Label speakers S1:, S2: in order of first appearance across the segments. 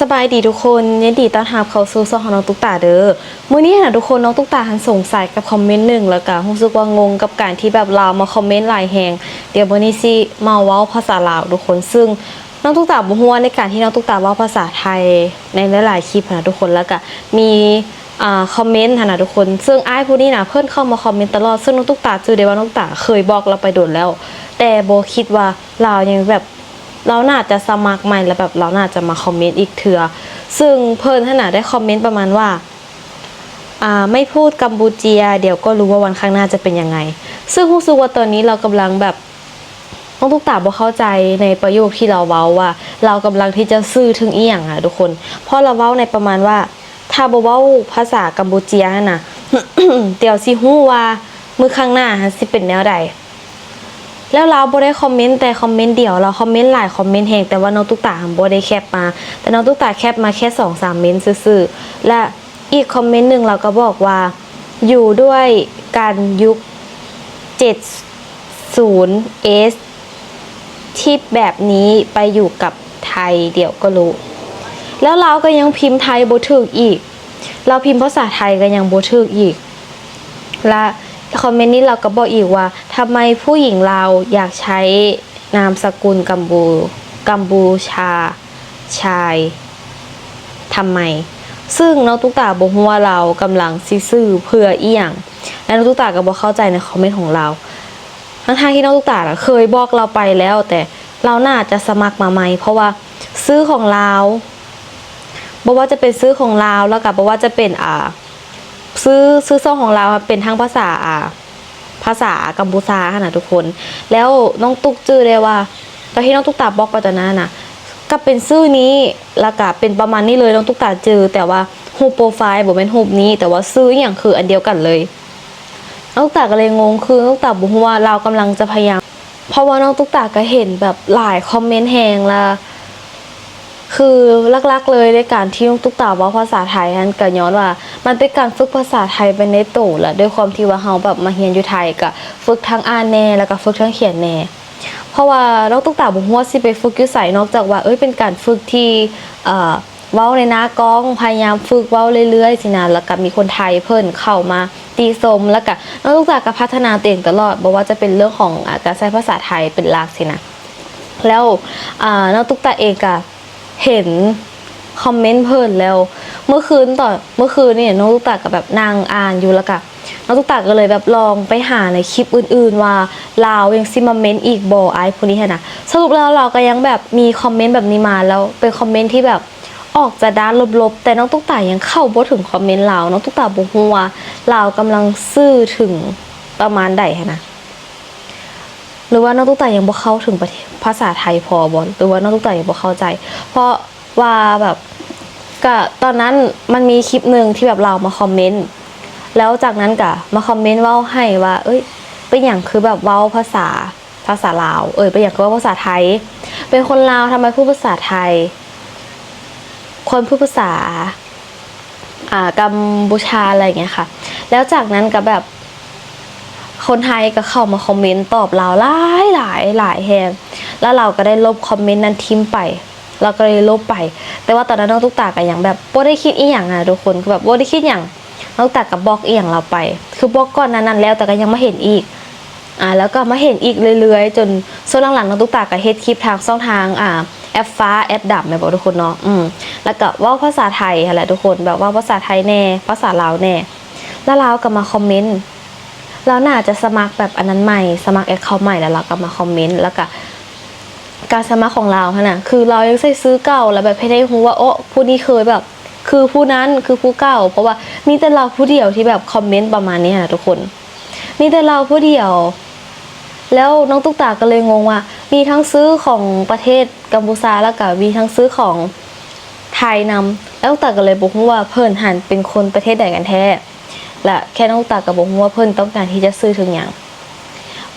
S1: สบายดีทุกคนยินดีต้อนรับเข้าสู่ช่องของน้องตุ๊กตาเด้อมื้อนี้นะทุกคนน้องตุ๊กตาหันสงสัยกับคอมเมนต์หนึ่งแล้วก็รู้สึกว่างงกับการที่แบบลาวมาคอมเมนต์หลายแฮงเดี๋ยวมื้อนี้สิมาเว้าภาษาลาวทุกคนซึ่งน้องตุ๊กตาบ่ฮู้ว่าในการที่น้องตุ๊กตาเว้าภาษาไทยในหลายๆคลิปนะทุกคนแล้วก็มีอ่าคอมเมนต์นะทุกคน ซึ่งอ้ายผู้นี้นะเพิ่นเข้ามาคอมเมนต์ตลอดซึ่งน้องตุ๊กตาจื้อได้ว่าน้องตุ๊กตาเคยบอกเราไปโดนแล้ว แต่โบคิดว่าลาวยังแบบ เราน่าจะสมัครใหม่แล้วแบบเราน่าจะมาคอมเมนต์อีกเถือซึ่งเพิ่นขนาดได้คอมเมนต์ประมาณว่าอ่าไม่พูดกัมพูเจีย เดี๋ยวก็รู้ว่าวันข้างหน้าจะเป็นยังไง ซึ่งรู้สึกว่าตอนนี้เรากำลังแบบต้องทุกตาบ่เข้าใจในประโยคที่เราเว้าว่า เรากำลังที่จะซื่อถึงอีหยังอะทุกคนเพราะเราเว้าในประมาณว่า ถ้าบ่เว้าภาษากัมพูเจียน่ะเดี๋ยวสิฮู้ว่ามือข้างหน้าสิเป็นแนวใด แล้วเราบ่ได้คอมเมนต์แต่คอมเมนต์เดียวเราคอมเมนต์หลายคอมเมนต์แฮงแต่ว่าน้องตุ๊กตาบ่ได้แคปมา แต่น้องตุ๊กตาแคปมาแค่2 3เมนต์ซื่อๆและอีกคอมเมนต์หนึ่งเราก็บอกว่า อยู่ด้วยการยุค 70s ที่แบบนี้ไปอยู่กับไทยเดี๋ยวก็รู้ แล้วเราก็ยังพิมพ์ไทยบ่ถูกอีก เราพิมพ์ภาษาไทยก็ยังบ่ถูกอีก และ คอมเมนต์นี้เราก็บอกอีกว่าทำไมผู้หญิงเราอยากใช้นามสกุลกัมบูกัมบูชา ชายทำไม ซึ่งน้องตุ๊กตาบอกว่าเรากำลังซิซื่อเพื่อเอีหยังและน้องตุ๊กตาก็บอกเข้าใจในคอมเมนต์ของเราทั้งๆที่น้องตุ๊กตาเคยบอกเราไปแล้ว แต่เราน่าจะสมัครมาใหม่เพราะว่าซื้อของเราบอกว่าจะเป็นซื้อของเราแล้วก็บอกว่าจะเป็นอ่า ซื้อซื้อโซ่ของเราเป็นทั้งภาษาภาษากัมพูชาค่ะนะทุกคน แล้วน้องตุ๊กจื้อได้ว่าตอนที่น้องตุ๊กตาบอกไปตอนนั้นนะก็เป็นชื่อนี้แล้วก็เป็นประมาณนี้เลยน้องตุ๊กตาเจอแต่ว่ารูปโปรไฟล์บ่เป็นรูปนี้ แต่ว่าซื้ออย่างคืออันเดียวกันเลยน้องตุ๊กตาก็เลยงงคือน้องตุ๊กตาบอกว่าเรากำลังจะพยายามเพราะว่าน้องตุ๊กตาก็เห็นแบบหลายคอมเมนต์แหงละคือลักๆเลยในการที่น้องตุ๊กตาเว่าภาษาไทยนั้นก็ย้อนว่า มันเป็นการฝึกภาษาไทยไปในตู่แหละด้วยความที่ว่าเฮาแบบมาเรียนอยู่ไทยก็ฝึกทั้งอ่านแน่แล้วก็ฝึกทั้งเขียนแน่เพราะว่าน้องตุ๊กตาบ่ฮู้ว่าสิไปฝึกอยู่ไสนอกจากว่าเอ้ยเป็นการฝึกที่เอ่อเว้าในหน้ากล้องพยายามฝึกเว้าเรื่อยๆสินะแล้วก็มีคนไทยเพิ่นเข้ามาตีสมแล้วก็นองตุ๊กตาก็พัฒนาตัวเองตลอดบ่ว่าจะเป็นเรื่องของอการใช้ภาษาไทยเป็นหลักสินะแล้วอ่าน้องตุ๊กตาเองก็เห็นคอมเมนต์เพิ่นแล้ว เมื่อคืนต่อเมื่อคืนเนี่ยน้องตุ๊กตากับแบบนางอ่านอยู่แล้วก็น้องตุ๊กตาก็เลยแบบลองไปหาในคลิปอื่นๆว่าลาวยังซิมาเมนต์อีกบ่ไอ้พวกนี้หั้นะสรุปแล้วเราก็ยังแบบมีคอมเมนต์แบบนี้มาแล้วเป็นคอมเมนต์ที่แบบออกจะด้านลบๆ แต่น้องตุ๊กตายังเข้าบ่ถึงคอมเมนต์ลาวน้องตุ๊กตาบ่ฮู้ว่าลาวกำลังซื่อถึงประมาณใดขนะหรือว่าน้องตุ๊กตายังบ่เข้าถึงภาษาไทยพอบอลหรือว่าน้องตุ๊กตายังบ่เข้าใจ เพราะว่าแบบ ก็ตอนนั้นมันมีคลิปหนึ่งที่แบบเรามาคอมเมนต์แล้วจากนั้นก็มาคอมเมนต์เว้าให้ว่า เอ้ยเป็นอย่างคือแบบเว้าภาษาภาษาลาว เอ้ยเป็นอย่างคือเว่าภาษาไทย เป็นคนลาวทำไมพูดภาษาไทย คนพูดภาษาอ่ากัมพูชาอะไรอย่างเงี้ยค่ะ แล้วจากนั้นก็แบบ คนไทยก็เข้ามาคอมเมนต์ตอบเราหลายหลายหลายแฮงแล้วเราก็ได้ลบคอมเมนต์นั้นทิ้งไป เราก็เลยลบไป แต่ว่าตอนนั้นน้องตุ๊กตาก็ยังแบบบ่ได้คิดอีหยังอะทุกคนคือแบบบ่ได้คิดอย่างน้องตุ๊กตากับบล็อกอีหยังเราไป คือบล็อกก่อนนั้นๆแล้วแต่ก็ยังไม่เห็นอีกอ่าแล้วก็มาเห็นอีกเรื่อยๆ จนช่วงหลังๆน้องตุ๊กตาก็เฮ็ดคลิปทางช่องทางอ่าแอปฟ้าแอปดำแม่บอกทุกคนเนาะอืมแล้วก็ว่าภาษาไทยหั่นแหละทุกคนแบบว่าภาษาไทยแน่ ภาษาลาวแน่ แล้วเราก็มาคอมเมนต์เราน่าจะสมัครแบบอันนั้นใหม่ สมัครแอคเคาท์ใหม่แล้วเราก็มาคอมเมนต์แล้วก็ การสมัครของเราฮะน่ะคือเรายังใส่ซื้อเก่าแล้วแบบให้ได้รู้ว่าโอ้ผู้นี้เคยแบบ คือผู้นั้นคือผู้เก่า เพราะว่ามีแต่เราผู้เดียวที่แบบคอมเมนต์ประมาณนี้นะทุกคน มีแต่เราผู้เดียว แล้วน้องตุ๊กตาก็เลยงงว่า มีทั้งซื้อของประเทศกัมพูชาแล้วก็มีทั้งซื้อของไทยนำแล้วตุ๊กตาก็เลยบอกว่าเพิ่นหันเป็นคนประเทศใดกันแท้และแค่น้องตุ๊กตากับบอกว่าเพิ่นต้องการที่จะซื้อถึงอย่าง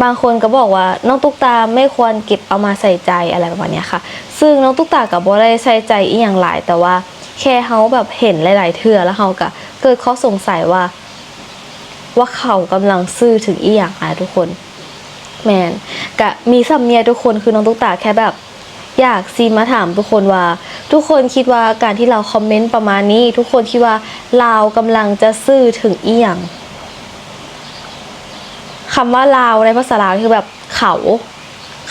S1: บางคนก็บอกว่าน้องตุ๊กตาไม่ควรเก็บเอามาใส่ใจอะไรประมาณนี้ค่ะ ซึ่งน้องตุ๊กตากับบ่ได้ใส่ใจอีหยังหลาย แต่ว่าแค่เฮาแบบเห็นหลายๆเทื่อแล้วเฮาก็เกิดข้อสงสัยว่า ว่าเขากำลังซื้อถึงอีหยังอะทุกคนแมนกะมีสำเนียทุกคนคือน้องตุ๊กตาแค่แบบ อยากซีมาถามทุกคนว่า ทุกคนคิดว่าการที่เราคอมเมนต์ประมาณนี้ ทุกคนคิดว่าเราวกำลังจะสื่อถึงอีหยัง คำว่าลาวในภาษาลาวคือแบบเขา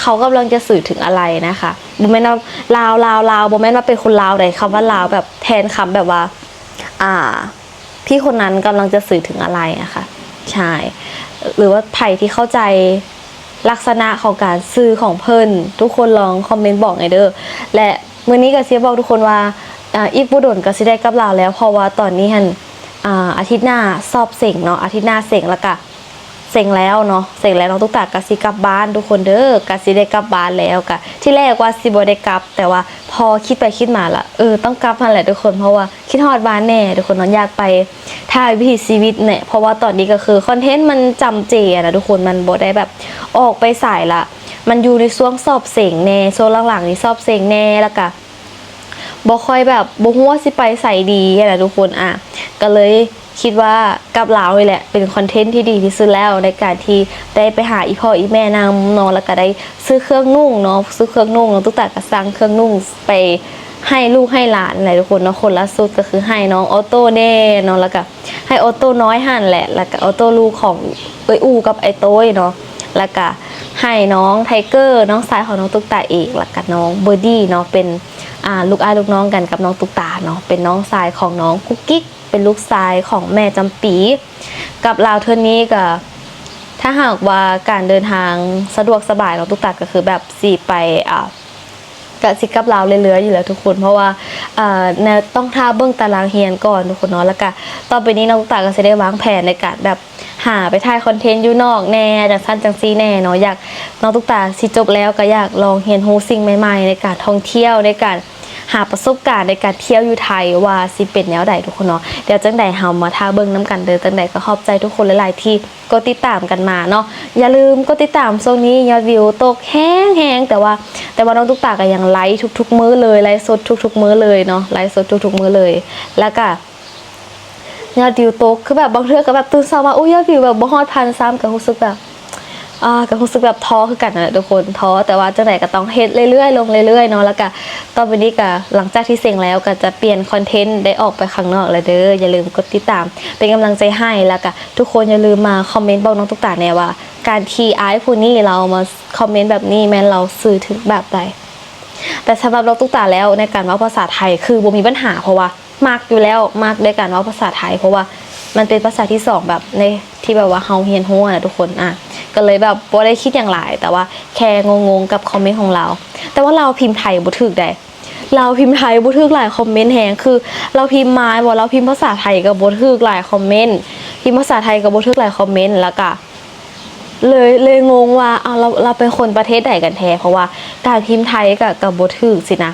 S1: เขากำลังจะสื่อถึงอะไรนะคะโบแม่นว่าลาวลาวลาวโบแม่นว่าเป็นคนลาวใดคำว่าลาวแบบแทนคำแบบว่า อ่า พี่คนนั้นกำลังจะสื่อถึงอะไรอะค่ะใช่หรือว่าไผ่ที่เข้าใจลักษณะของการซื้อของเพิ่นทุกคนลองคอมเมนต์บอกหน่อยเด้อและมื้อนี้ก็เสียบอกทุกคนว่าอ่าอีกบุดนก็สิได้กับเราแล้วเพราะว่าตอนนี้หันอ่าอาทิตย์หน้าสอบเสงเนาะอาทิตย์หน้าเสงแล้วก็ เสงแล้วเนาะเสงแล้วน้องตุ๊กตากะสิกลับบ้านทุกคนเด้อกะสิได้กลับบ้านแล้วกะที่แรกว่าสิบ่ได้กลับ แต่ว่าพอคิดไปคิดมาละเออต้องกลับมาแหละทุกคนเพราะว่าคิดฮอดบ้านแน่ทุกคนน้องอยากไปถ่ายวิถีชีวิตเนี่ยเพราะว่าตอนนี้ก็คือคอนเทนต์มันจำเจะนะทุกคนมันบ่ได้แบบออกไปสายละ มันอยู่ในช่วงสอบเสียงแน่ช่วงหลังๆนี่สอบเสียงแน่แล้วก็บ่ค่อยแบบบ่ฮู้ว่าสิไปใส่ดีอะนะทุกคนอะก็เลย คิดว่ากับลาวนี่แหละ เป็นคอนเทนต์ที่ดีที่สุดแล้วในการที่ได้ไปหาอีพ่ออีแม่นำเนาะแล้วก็ได้ซื้อเครื่องนุ่งเนาะซื้อเครื่องนุ่งเนาะตุ๊กตาก็สั่งเครื่องนุ่งไปให้ลูกให้หลานอะไรทุกคนเนาะคนละสุดก็คือให้น้องออโต้แน่เนาะแล้วก็ให้ออโต้น้อยหันแหละ แล้วก็ออโต้ลูกของเอ้ยอูกับไอโต้ยเนาะแล้วก็ให้น้องไทเกอร์น้องสายของน้องตุ๊กตาเอกแล้วก็น้องเบอร์ดี้เนาะเป็นอ่าลูกอ้ายลูกน้องกันกับน้องตุ๊กตาเนาะเป็นน้องสายของน้องกุ๊กกิ๊ก เป็นลูกชายของแม่จำปี กับลาวเทอนี้ก็ถ้าหากว่าการเดินทางสะดวกสบายน้องตุ๊กตาก็คือแบบสี่ไปอ่ากะสิกับเราเรื่อยๆอยู่แล้วทุกคน เพราะว่าเอ่อแนวต้องท่าเบื้องตารางเฮียนก่อนทุกคนเนาะแล้วก็ต่อไปนี้น้องตุ๊กตาก็จะได้วางแผนในการแบบหาไปถ่ายคอนเทนต์อยู่นอกแน่จังสั้นจังซีแน่เนาะอยากน้องตุ๊กตาสิจบแล้วก็อยากลองเรียนรู้สิ่งใหม่ๆ ในการท่องเที่ยวในการ หาประสบการณ์ในการเที่ยวอยู่ไทยว่าสิเป็นแนวใดทุกคนเนาะเดี๋ยวจังใดเฮามาท่าเบิ่งน้กันเด้อจังใดก็ขอบใจทุกคนหลายๆที่กดติดตามกันมาเนาะอย่าลืมกดติดตามช่วงนี้ยอดวิวตกแห้งๆแต่ว่าแต่ว่าน้องตุ๊กตาก็ยังไลฟ์ทุก ๆ มื้อเลยไลฟ์สดทุก ๆ มื้อเลยเนาะไลฟ์สดทุก ๆ มื้อเลย แล้วก็ยอดวิวตกคือแบบบางเทื่อก็แบบตื่นเช้ามาอุ้ยยอดวิวแบบบ่ฮอดพันซ้ำก็รู้สึกแบบ อ่าก็รู้สึกแบบท้อคือกันนั่นแหละทุกคนท้อแต่ว่าจังไหนก็ต้องเฮ็ดเรื่อยๆลงเรื่อยๆเนาะแล้วก็ต่อไปนี้ก็หลังจากที่เสร็จแล้วก็จะเปลี่ยนคอนเทนต์ได้ออกไปข้างนอกแล้วเด้ออย่าลืมกดติดตาม เป็นกำลังใจให้แล้วก็ทุกคนอย่าลืมมาคอมเมนต์บอกน้องตุ๊กตาแน่ว่า การทีไอพูนี่เรามาคอมเมนต์แบบนี้แม่นเราสื่อถึงแบบใดแต่สำหรับเราตุ๊กตาแล้วในการว่าภาษาไทยคือบ่มีปัญหาเพราะว่ามากอยู่แล้วมากในการว่าภาษาไทย เพราะว่ามันเป็นภาษาที่สองแบบในที่แบบว่าเฮาเฮียนหัวนะทุกคนอะ ก็เลยแบบบ่ได้คิดอย่างไรแต่ว่าแค่งงๆกับคอมเมนต์ของเรา แต่ว่าเราพิมพ์ไทยบ่ถูกได้เราพิมพ์ไทยบ่ถูกหลายคอมเมนต์แฮงคือ เราพิมพ์มาบ่เราพิมพ์ภาษาไทยก็บ่ถูกหลายคอมเมนต์พิมพ์ภาษาไทยก็บ่ถูกหลายคอมเมนต์แล้วก็เลยเลยงงว่าเอาเราเราเป็นคนประเทศไหนกันแท้เพราะว่าการพิมพ์ไทยกับกับบถือสินะ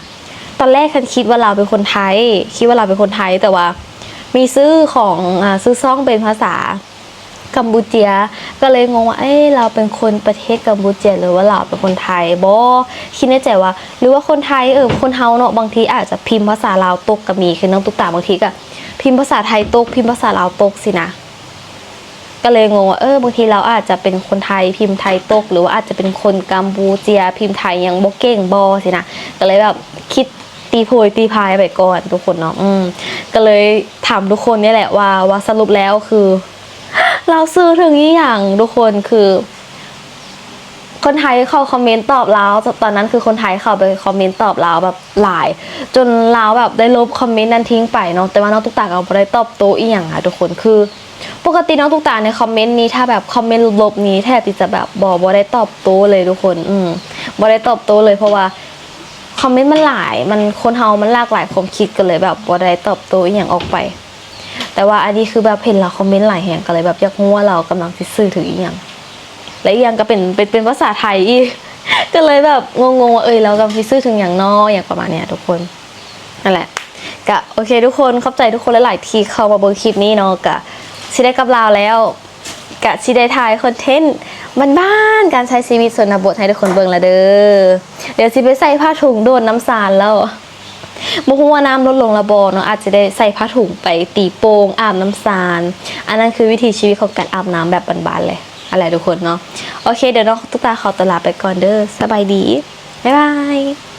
S1: ตอนแรกฉันคิดว่าเราเป็นคนไทย คิดว่าเราเป็นคนไทยแต่ว่า มีซื้อของอซื้อซ่องเป็นภาษา กัมพูเจีย ก็เลยงงว่าเอ้เราเป็นคนประเทศกัมพูเจียหรือว่าเราเป็นคนไทยบอคิดในใจว่า หรือว่าคนไทยเออคนเฮาเนาะบางทีอาจจะพิมพ์ภาษาลาวตกก็มีคือน้องตุ๊กตาบางทีก็พิมพ์ภาษาไทยตก พิมพ์ภาษาลาวตกสินะก็เลยงงว่าเออบางทีเราอาจจะเป็นคนไทยพิมพ์ไทยตก หรือว่าอาจจะเป็นคนกัมพูเจีย พิมพ์ไทยยังบ่เก่งบอสินะก็เลยแบบคิดตีโพยตีพายไปก่อนทุกคนเนาะอืมก็เลยถามทุกคนนี่แหละว่าว่าสรุปแล้วคือ เราซื้อถึงยี่อย่างทุกคนคือ คนไทยเข้าคอมเมนต์ตอบเราตอนนั้นคือคนไทยเข้าไปคอมเมนต์ตอบเราแบบหลาย จนเราแบบได้ลบคอมเมนต์นั้นทิ้งไปเนาะแต่ว่าน้องตุ๊กตาก็บ่ได้ตอบโต้อีหยังค่ะทุกคนคือ ปกติน้องตุ๊กตาในคอมเมนต์นี้ถ้าแบบคอมเมนต์ลบนี้แทบจะแบบบอบอได้ตอบโต้เลยทุกคน อืมบอได้ตอบโต้เลยเพราะว่าคอมเมนต์มันหลาย มันคนเฮามันหลากหลายความคิดกันเลยแบบบอได้ตอบโต้อย่างออกไป แต่ว่าอันนี้คือแบบเห็นเราคอมเมนต์หลายแห่งก็เลยแบบอยากรู้ว่าเรากำลังสิสื่อถึงอีหยังและอีกอย่างก็เป็นเป็นเป็นภาษาไทยอีกก็เลยแบบงงๆว่าเอยเรากำลังสิสื่อถึงอย่างนออย่างประมาณเนี้ยทุกคนนั่นแหละก็โอเคทุกคนเข้าใจทุกคนหลายๆที่เข้ามาเบิ่งคลิปนี้เนาะก็สิได้กับเราแล้วกะสิได้ถ่ายคอนเทนต์บ้านๆการใช้ชีวิตส่วนบทให้ทุกคนเบิ่งละเด้อเดี๋ยวสิไปใส่ผ้าถุงโดนน้ำสารแล้ว บ่ฮู้ว่าน้ำลดลงระบอเนาะอาจจะได้ใส่ผ้าถุงไปตีโป่งอาบน้ำสารอันนั้นคือวิธีชีวิตของการอาบน้ำแบบบ้านๆเลยอะไรทุกคนเนาะโอเคเดี๋ยวเนาะตุ๊กตาขอตลาไปก่อนเด้อสบายดีบ๊ายบาย